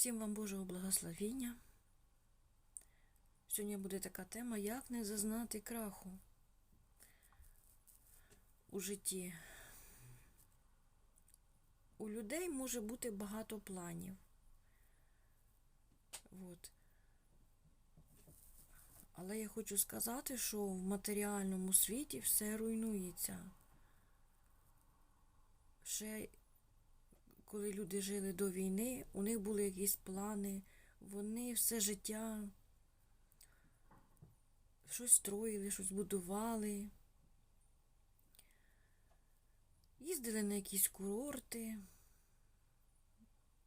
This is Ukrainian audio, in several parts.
Всім вам Божого благословіння. Сьогодні буде така тема, як не зазнати краху у житті. У людей може бути багато планів. От. Але я хочу сказати, що в матеріальному світі все руйнується. Ще коли люди жили до війни, у них були якісь плани, вони все життя щось строїли, щось будували, їздили на якісь курорти.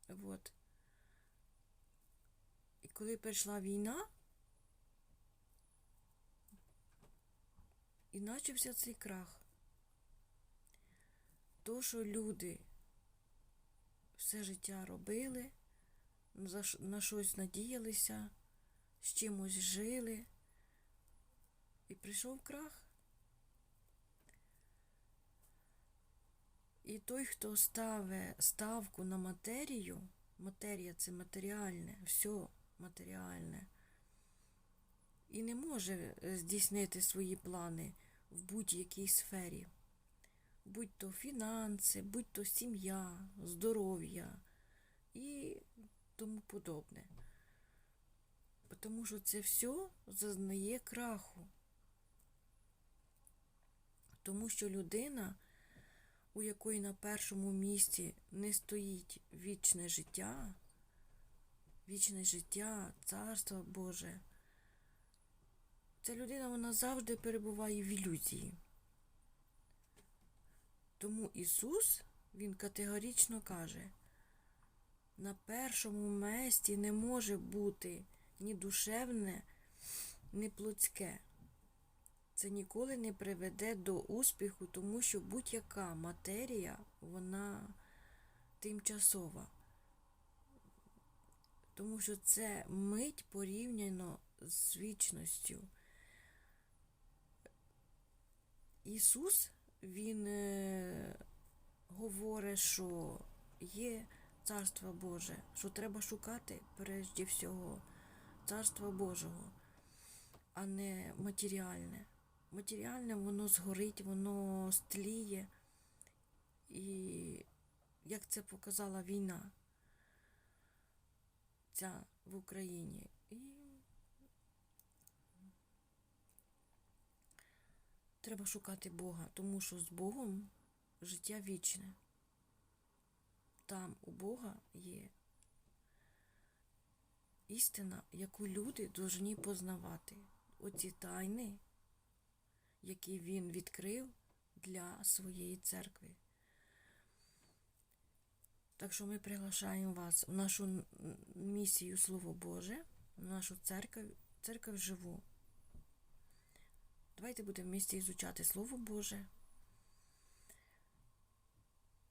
От. І коли прийшла війна, і почався цей крах. То, що люди все життя робили, на щось надіялися, з чимось жили, і прийшов крах. І той, хто ставить ставку на матерію, матерія це матеріальне, все матеріальне, і не може здійснити свої плани в будь-якій сфері будь то фінанси, будь то сім'я, здоров'я і тому подобне. Тому що це все зазнає краху. Тому що людина, у якої на першому місці не стоїть вічне життя, вічне життя, царство Боже, ця людина вона завжди перебуває в ілюзії. Тому Ісус, Він категорично каже, на першому місці не може бути ні душевне, ні плотське. Це ніколи не приведе до успіху, тому що будь-яка матерія, вона тимчасова. Тому що це мить порівняно з вічністю. Ісус він е, що є Царство Боже, що треба шукати прежде всього Царства Божого, а не матеріальне. Матеріальне воно згорить, воно стліє. І як це показала війна ця в Україні. І Треба шукати Бога, тому що з Богом життя вічне. Там у Бога є істина, яку люди повинні познавати. Оці тайни, які він відкрив для своєї церкви. Так що ми приглашаємо вас в нашу місію Слово Боже, в нашу церкву, церкву живу. Давайте будемо вместе ізучати Слово Боже.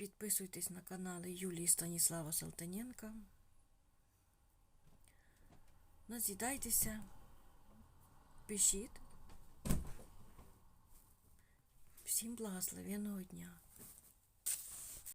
Підписуйтесь на канали Юлії Станіслава Салтаненка. Назідайтеся, пишіть. Всім благословенного дня!